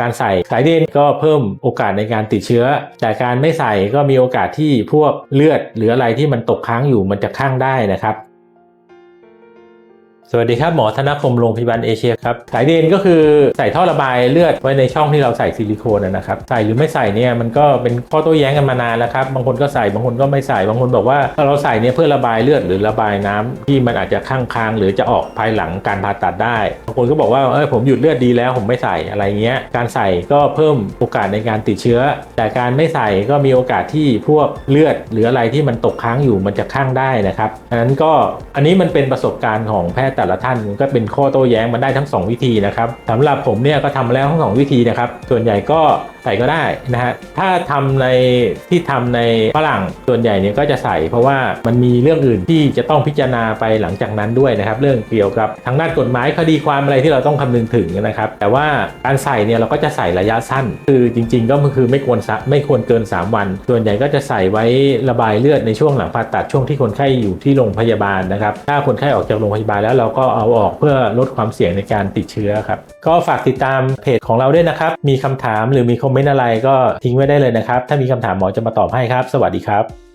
การใส่สายเดนก็เพิ่มโอกาสในการติดเชื้อ แต่การไม่ใส่ก็มีโอกาสที่พวกเลือดหรืออะไรที่มันตกค้างอยู่มันจะค้างได้นะครับ สวัสดีครับ หมอธนคมโรงพยาบาลเอเชียครับสายเดนก็คือใส่ท่อระบายเลือดไว้ในช่องที่เราใส่ซิลิโคนนะครับใส่หรือไม่ใส่เนี่ยมันก็เป็นข้อโต้แย้งกันมานานแล้วครับบางคนก็ใส่บางคนก็ไม่ใส่บางคนบอกว่าเราใส่เนี่ยเพื่อระบายเลือดหรือระบายน้ำที่มันอาจจะข้างค้างหรือจะออกภายหลังการผ่าตัดได้บางคนก็บอกว่าเออผมหยุดเลือดดีแล้วผมไม่ใส่อะไรเงี้ยการใส่ก็เพิ่มโอกาสในการติดเชื้อ แต่การไม่ใส่ก็มีโอกาสที่พวกเลือดหรืออะไรที่มันตกค้างอยู่มันจะข้างได้นะครับดังนั้นก็อันนี้มันเป็นประสบการณ์ของแพทย์แต่ละท่านก็เป็นข้อโต้แย้งมาได้ทั้ง 2 วิธีนะครับสำหรับผมเนี่ยก็ทำมาแล้วทั้ง2วิธีนะครับ ส่วนใหญ่ก็ใส่ก็ได้นะฮะถ้าทำในที่ทำในฝรั่งส่วนใหญ่เนี่ยก็จะใส่ เพราะว่ามันมีเรื่องอื่นที่จะต้องพิจารณาไปหลังจากนั้นด้วยนะครับ เรื่องเกี่ยวกับทางด้านกฎหมายคดีความอะไรที่เราต้องคำนึงถึงนะครับ แต่ว่าการใส่เนี่ยเราก็จะใส่ระยะสั้น คือจริง ๆ ก็คือไม่ควรไม่ควรเกิน 3 วัน ส่วนใหญ่ก็จะใส่ไว้ระบายเลือดในช่วงหลังผ่าตัดช่วงที่คนไข้อยู่ที่โรงพยาบาลนะครับ ถ้าคนไข้ออกจากโรงพยาบาลแล้วเราก็เอาออกเพื่อลดความเสี่ยงในการติดเชื้อครับก็ฝากติดตามเพจของเราด้วยนะครับมีคำถามหรือมีคอมเมนต์อะไรก็ทิ้งไว้ได้เลยนะครับ ถ้ามีคำถามหมอจะมาตอบให้ครับ สวัสดีครับ